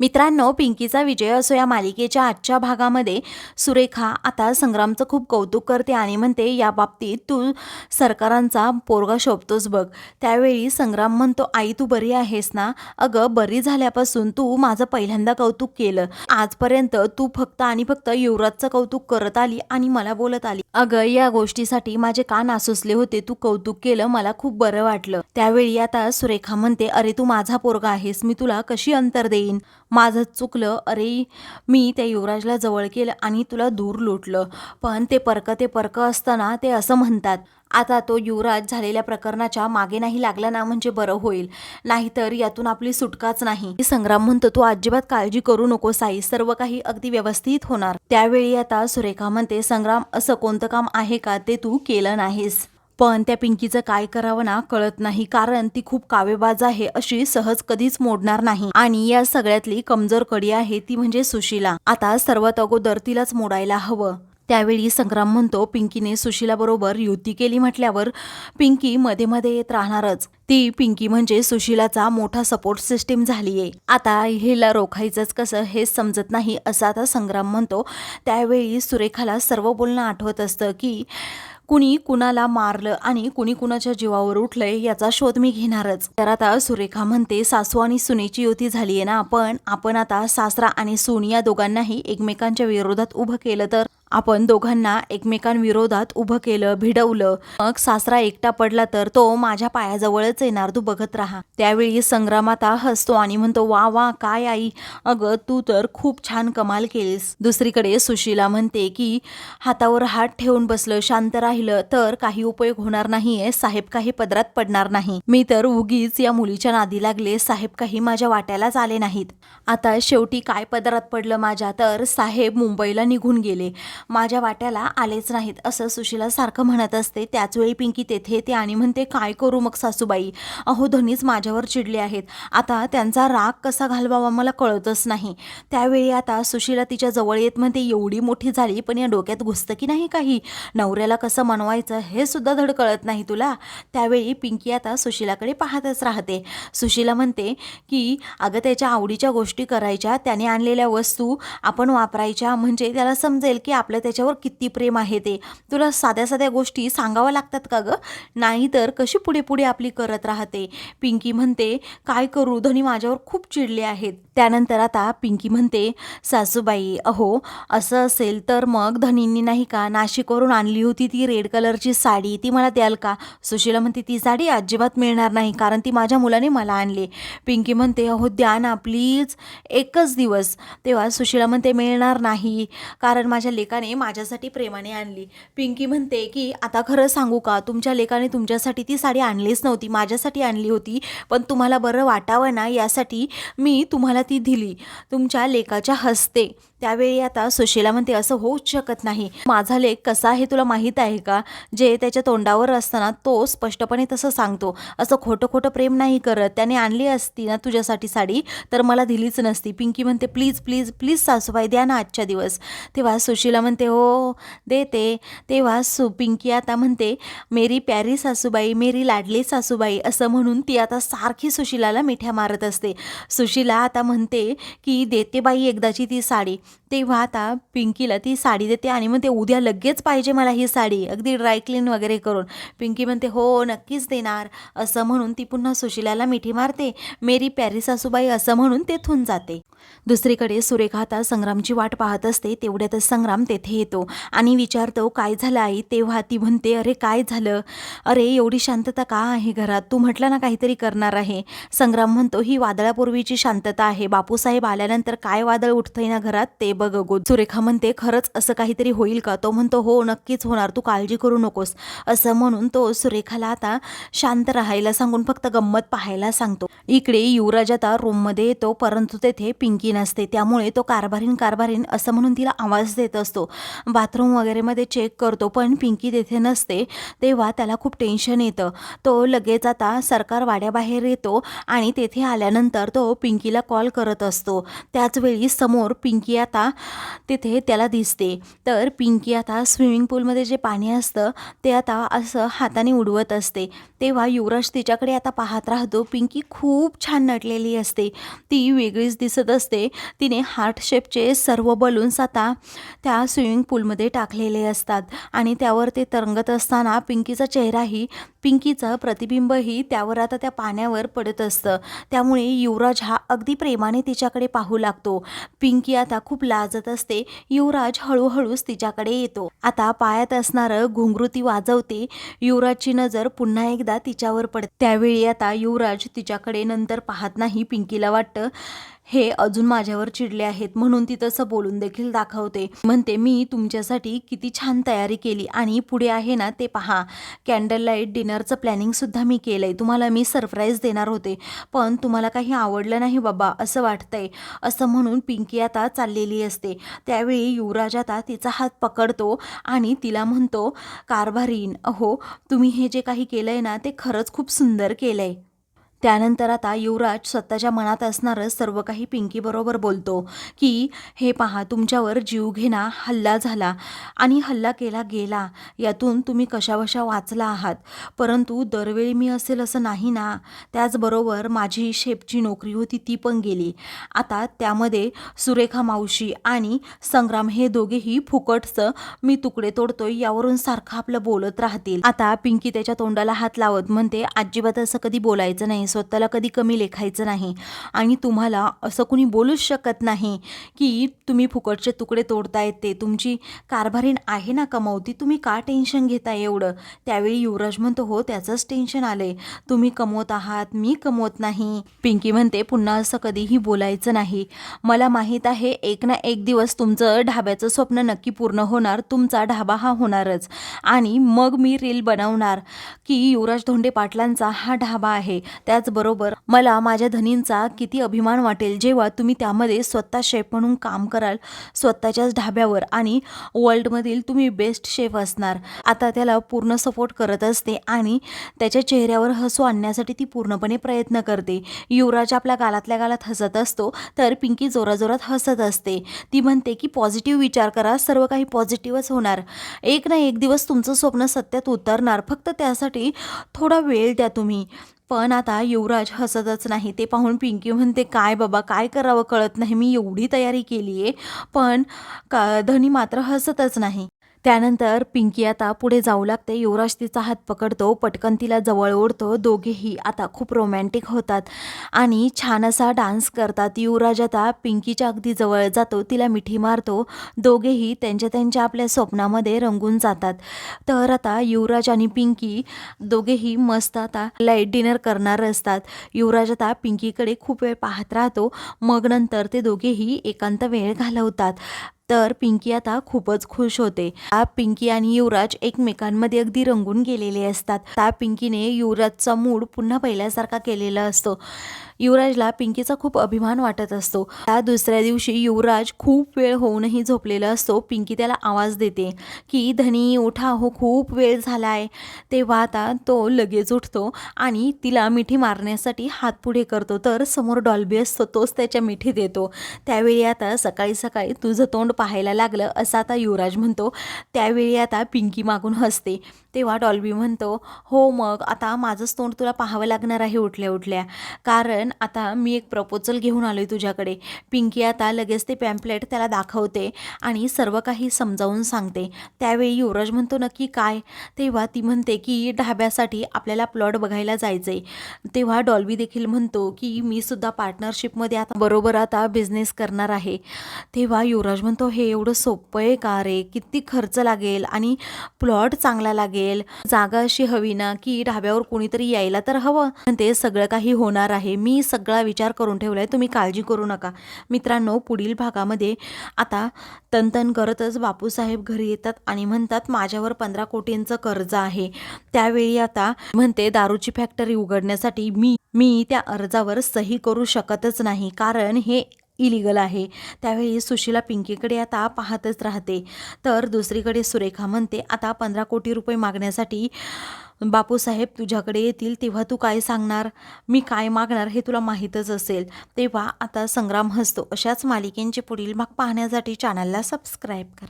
मित्रांनो पिंकीचा विजय असो या मालिकेच्या आजच्या भागामध्ये सुरेखा आता संग्रामचं खूप कौतुक करते आणि म्हणते या बाबतीत तू सरकारांचा पोरगा शोभतोस बघ. त्यावेळी संग्राम म्हणतो आई तू बरी आहेस ना? अगं बरी झाल्यापासून तू माझं पहिल्यांदा कौतुक केलं. आजपर्यंत तू फक्त आणि फक्त युवराजचं कौतुक करत आली आणि मला बोलत आली. अगं या गोष्टीसाठी माझे कान आसुसले होते. तू कौतुक केलं मला खूप बरं वाटलं. त्यावेळी आता सुरेखा म्हणते अरे तू माझा पोरगा आहेस. मी तुला कशी अंतर देईन? माझं चुकलं. अरे मी त्या युवराजला जवळ केलं आणि तुला दूर लुटलं. पण ते परकं ते परकं असताना ते असं म्हणतात आता तो युवराज झालेल्या प्रकरणाच्या मागे नाही लागला ना म्हणजे बरं होईल. नाहीतर यातून आपली सुटकाच नाही. संग्राम म्हणतो तू अजिबात काळजी करू नको साई सर्व काही अगदी व्यवस्थित होणार त्यावेळी आता सुरेखा म्हणते संग्राम असं कोणतं काम आहे का? ते तू केलं नाहीस. पण त्या पिंकीचं काय करावं ना कळत नाही कारण ती खूप कावेबाज आहे अशी सहज कधीच मोडणार नाही. आणि या सगळ्यातली कमजोर कडी आहे ती म्हणजे सुशीला. आता सर्वात अगोदर तिलाच मोडायला हवं. त्यावेळी संग्राम म्हणतो पिंकीने सुशीलाबरोबर युती केली म्हटल्यावर पिंकी मध्ये मध्ये येत राहणारच. ती पिंकी म्हणजे सुशीलाचा मोठा सपोर्ट सिस्टीम झालीये. आता हिला रोखायचंच कसं हे समजत नाही असं आता संग्राम म्हणतो. त्यावेळी सुरेखाला सर्व बोलणं आठवत असतं की कुणी कुणाला मारलं आणि कुणी कुणाच्या जीवावर उठलंय याचा शोध मी घेणारच तर आता सुरेखा म्हणते सासू आणि सुनेची युती झालीये ना पण आपण आता सासरा आणि सून या दोघांनाही एकमेकांच्या विरोधात उभं केलं तर आपण दोघांना एकमेकांविरोधात उभं केलं भिडवलं. मग सासरा एकटा पडला तर तो माझ्या पायाजवळच येणार. तू बघत राहा. त्यावेळी संग्राम आता हसतो आणि म्हणतो वा वा काय आई? अगं तू तर खूप छान कमाल केलीस. दुसरीकडे सुशीला म्हणते की हातावर हात ठेवून बसलं शांत राहिलं तर काही उपयोग होणार नाहीये. साहेब काही पदरात पडणार नाही. मी तर उगीच या मुलीच्या नादी लागले. साहेब काही माझ्या वाट्यालाच आले नाहीत. आता शेवटी काय पदरात पडलं माझ्या? तर साहेब मुंबईला निघून गेले. माझ्या वाट्याला आलेच नाहीत असं सुशीला सारखं म्हणत असते. त्याचवेळी पिंकी तेथे येते आणि म्हणते काय करू मग सासूबाई? अहो धनीच माझ्यावर चिडले आहेत. आता त्यांचा राग कसा घालवावा मला कळतच नाही. त्यावेळी आता सुशीला तिच्या जवळ येत म्हणते एवढी मोठी झाली पण या डोक्यात घुसतं की नाही काही? नवऱ्याला कसं मनवायचं हे सुद्धा धड कळत नाही तुला. त्यावेळी पिंकी आता सुशीलाकडे पाहतच राहते. सुशीला म्हणते की अगं त्याच्या आवडीच्या गोष्टी करायच्या त्याने आणलेल्या वस्तू आपण वापरायच्या म्हणजे त्याला समजेल की आपलं त्याच्यावर किती प्रेम आहे ते. तुला साध्या साध्या गोष्टी सांगाव्या लागतात का गं? नाही तर कशी पुढे पुढे आपली करत राहते? पिंकी म्हणते काय करू? धनी माझ्यावर खूप चिडले आहेत. त्यानंतर आता पिंकी म्हणते सासूबाई अहो असं असेल तर मग धनींनी नाही का नाशिकवरून आणली होती ती रेड कलरची साडी. ती मला द्याल का? सुशीला म्हणते ती साडी अजिबात मिळणार नाही कारण ती माझ्या मुलाने मला आणली. पिंकी म्हणते अहो द्या ना प्लीज. एकच दिवस. तेव्हा सुशीला म्हणते मिळणार नाही. कारण माझ्या लेकाने माझ्यासाठी प्रेमाने आणली. पिंकी म्हणते की आता खरं सांगू का? तुमच्या लेकाने तुमच्यासाठी ती साडी आणलीच नव्हती माझ्यासाठी आणली होती पण तुम्हाला बरं वाटावं ना यासाठी मी तुम्हाला ती दिली. तुमच्या लेकाच्या हस्ते त्यावेळी आता सुशीला म्हणते असं होऊच शकत नाही. माझा लेख कसा आहे तुला माहीत आहे का? जे त्याच्या तोंडावर असताना तो स्पष्टपणे तसं सांगतो. असं खोटं खोटं प्रेम नाही करत. त्याने आणली असती ना तुझ्यासाठी साडी तर मला दिलीच नसती. पिंकी म्हणते प्लीज प्लीज प्लीज सासूबाई द्या ना आजच्या दिवस. तेव्हा सुशीला म्हणते हो देते. तेव्हा सु पिंकी आता म्हणते मेरी प्यारी सासूबाई मेरी लाडली सासूबाई असं म्हणून ती आता सारखी सुशीलाला मिठ्या मारत असते. सुशीला आता म्हणते की देते बाई एकदाची ती साडी. तेव्हा आता पिंकीला ती साडी देते आणि म्हणते उद्या लगेच पाहिजे मला ही साडी. अगदी ड्रायक्लीन वगैरे करून. पिंकी म्हणते हो नक्कीच देणार. असं म्हणून ती पुन्हा सुशिलाला मिठी मारते. मेरी प्यारी सासूबाई असं म्हणून तेथून जाते. दुसरीकडे सुरेखा आता संग्रामची वाट पाहत असते तेवढ्यातच संग्राम तेथे येतो आणि विचारतो काय झालं आई? तेव्हा ती म्हणते अरे काय झालं? अरे एवढी शांतता का आहे घरात? तू म्हटलं ना काहीतरी करणार आहे. संग्राम म्हणतो ही वादळापूर्वीची शांतता आहे. बापूसाहेब आल्यानंतर काय वादळ उठतंय ना घरात? ते बघ गो सुरेखा म्हणते खरंच असं काहीतरी होईल का? तो म्हणतो हो नक्कीच होणार तू काळजी करू नकोस. असं म्हणून तो सुरेखाला आता शांत राहायला सांगून फक्त गंमत पाहायला सांगतो. इकडे युवराज आता रूममध्ये येतो परंतु तेथे पिंकी नसते. त्यामुळे तो कारभारीन कारभारीन असं म्हणून तिला आवाज देत असतो. बाथरूम वगैरेमध्ये चेक करतो पण पिंकी तेथे नसते तेव्हा त्याला खूप टेन्शन येतं. तो लगेच आता सरकार वाड्याबाहेर येतो आणि तेथे आल्यानंतर तो पिंकीला कॉल करत असतो. त्याचवेळी समोर पिंकी आता तिथे त्याला दिसते. तर पिंकी आता स्विमिंग पूलमध्ये जे पाणी असतं ते आता असं हाताने उडवत असते. तेव्हा युवराज तिच्याकडे आता पाहत राहतो पिंकी खूप छान नटलेली असते. ती वेगळीच दिसत असते. तिने हार्ट शेपचे सर्व बलून्स आता त्या स्विमिंग पूलमध्ये टाकलेले असतात आणि त्यावर ते तरंगत असताना पिंकीचा चेहराही पिंकीचं प्रतिबिंबही त्यावर आता त्या पाण्यावर पडत असतं. त्यामुळे युवराज हा अगदी प्रेमाने तिच्याकडे पाहू लागतो. पिंकी आता खूप लाजत असते. युवराज हळूहळूच तिच्याकडे येतो. आता पायात असणारं घुंगरू ती वाजवते. युवराजची नजर पुन्हा एकदा तिच्यावर पडते. त्यावेळी आता युवराज तिच्याकडे नंतर पाहत नाही पिंकीला वाटतं. हे अजून माझ्यावर चिडले आहेत म्हणून ती तसं बोलून देखील दाखवते. म्हणते मी तुमच्यासाठी किती छान तयारी केली आणि पुढे आहे ना ते पहा. कॅन्डल लाइट डिनरचं प्लॅनिंगसुद्धा मी केलं आहे तुम्हाला मी सरप्राईज देणार होते. पण तुम्हाला काही आवडलं नाही बाबा असं वाटतंय. असं म्हणून पिंकी आता चाललेली असते. त्यावेळी युवराज आता तिचा हात पकडतो आणि तिला म्हणतो कारभारीन अहो तुम्ही हे जे काही केलं आहे ना ते खरंच खूप सुंदर केलं आहे त्यानंतर आता युवराज स्वतःच्या मनात असणारं सर्व काही पिंकीबरोबर बोलतो की हे पहा तुमच्यावर जीवघेणा हल्ला झाला आणि हल्ला केला गेला यातून तुम्ही कशाबशा वाचला आहात? परंतु दरवेळी मी असेल असं नाही ना? त्याचबरोबर माझी शेपची नोकरी होती ती पण गेली. आता त्यामध्ये सुरेखा मावशी आणि संग्राम हे दोघेही फुकटचं मी तुकडे तोडतोय यावरून सारखं आपलं बोलत राहतील. आता पिंकी त्याच्या तोंडाला हात लावत म्हणते अजिबात असं कधी बोलायचं नाही स्वतःला कधी कमी लेखायचं नाही. आणि तुम्हाला असं कुणी बोलूच शकत नाही की तुम्ही फुकटचे तुकडे तोडतायत ते. तुमची कारभारीण आहे ना कमवती? तुम्ही का टेन्शन घेताय एवढं? त्यावेळी युवराज म्हणतो हो त्याचंच टेन्शन आलंय. तुम्ही कमवत आहात मी कमवत नाही. पिंकी म्हणते पुन्हा असं कधीही बोलायचं नाही. मला माहीत आहे एक ना एक दिवस तुमचं ढाब्याचं स्वप्न नक्की पूर्ण होणार तुमचा ढाबा हा होणारच. आणि मग मी रील बनवणार. की युवराज धोंडे पाटलांचा हा ढाबा आहे. त्याचबरोबर मला माझ्या धनींचा किती अभिमान वाटेल जेव्हा तुम्ही त्यामध्ये स्वतः शेफ म्हणून काम कराल स्वतःच्याच ढाब्यावर आणि वर्ल्डमधील तुम्ही बेस्ट शेफ असणार. आता त्याला पूर्ण सपोर्ट करत असते आणि त्याच्या चेहऱ्यावर हसू आणण्यासाठी ती पूर्णपणे प्रयत्न करते. युवराज आपल्या गालातल्या गालात हसत असतो तर पिंकी जोराजोरात हसत असते. ती म्हणते की पॉझिटिव्ह विचार करा सर्व काही पॉझिटिव्हच होणार. एक ना एक दिवस तुमचं स्वप्न सत्यात उतरणार. फक्त त्यासाठी थोडा वेळ द्या तुम्ही. पण आता युवराज हसतच नाही. ते पाहून पिंकी म्हणते काय बाबा काय करावं कळत नाही. मी एवढी तयारी केली आहे पण का धनी मात्र हसतच नाही. त्यानंतर पिंकी आता पुढे जाऊ लागते. युवराज तिचा हात पकडतो पटकन तिला जवळ ओढतो. दोघेही आता खूप रोमॅन्टिक होतात. आणि छान असा डान्स करतात. युवराज आता पिंकीच्या अगदी जवळ जातो तिला मिठी मारतो. दोघेही त्यांच्या त्यांच्या आपल्या स्वप्नामध्ये रंगून जातात. तर आता युवराज आणि पिंकी दोघेही मस्त आता लाइट डिनर करणार असतात. युवराज आता पिंकीकडे खूप वेळ पाहत राहतो. मग नंतर ते दोघेही एकांत वेळ घालवतात. तर पिंकी आता खूपच खुश होते. त्या पिंकी आणि युवराज एकमेकांमध्ये अगदी रंगून गेलेले असतात. त्या पिंकीने युवराजचा मूड पुन्हा पहिल्यासारखा केलेला असतो. युवराजला पिंकीचा खूप अभिमान वाटत असतो. त्या दुसऱ्या दिवशी युवराज खूप वेळ होऊनही झोपलेला असतो. पिंकी त्याला आवाज देते की धनी उठा हो खूप वेळ झाला आहे तेव्हा आता तो लगेच उठतो आणि तिला मिठी मारण्यासाठी हात पुढे करतो. तर समोर डॉल्बी असतो तोच त्याच्या मिठीत येतो. त्यावेळी आता सकाळी सकाळी तुझं तोंड पाहायला लागलं असं आता युवराज म्हणतो. त्यावेळी आता पिंकी मागून हसते. तेव्हा डॉल्बी म्हणतो हो मग आता माझंच तोंड तुला पाहावं लागणार आहे उठल्या उठल्या कारण आता मी एक प्रपोजल घेऊन आलो आहे तुझ्याकडे. पिंकी आता लगेच ते पॅम्पलेट त्याला दाखवते आणि सर्व काही समजावून सांगते. त्यावेळी युवराज म्हणतो नक्की काय? तेव्हा ती म्हणते की ढाब्यासाठी आपल्याला प्लॉट बघायला जायचं आहे तेव्हा डॉल्बी देखील म्हणतो की मी सुद्धा पार्टनरशिपमध्ये आता बरोबर आता बिझनेस करणार आहे. तेव्हा युवराज म्हणतो हे एवढं सोपं आहे का रे? किती खर्च लागेल आणि प्लॉट चांगला लागेल. जागा अशी हवी ना की ढाब्यावर कोणीतरी यायला तर हवं. ते सगळं काही होणार आहे. मी मी सगळा विचार करून ठेवला आहे तुम्ही काळजी करू नका. मित्रांनो पुढील भागामध्ये आता तनतन करतच बापूसाहेब घरी येतात आणि म्हणतात माझ्यावर पंधरा कोटींचं कर्ज आहे. त्यावेळी आता म्हणते दारूची फॅक्टरी उघडण्यासाठी मी मी त्या अर्जावर सही करू शकतच नाही. कारण हे इलिगल आहे. त्यावेळी सुशीला पिंकीकडे आता पाहतच राहते. तर दुसरीकडे सुरेखा म्हणते आता पंधरा कोटी रुपये मागण्यासाठी बापूसाहेब तुझ्याकडे येतील तेव्हा तू काय सांगणार? मी काय मागणार हे तुला माहीतच असेल. तेव्हा आता संग्राम हसतो. अशाच मालिकेंचे पुढील भाग पाहण्यासाठी चॅनलला सबस्क्राईब करा.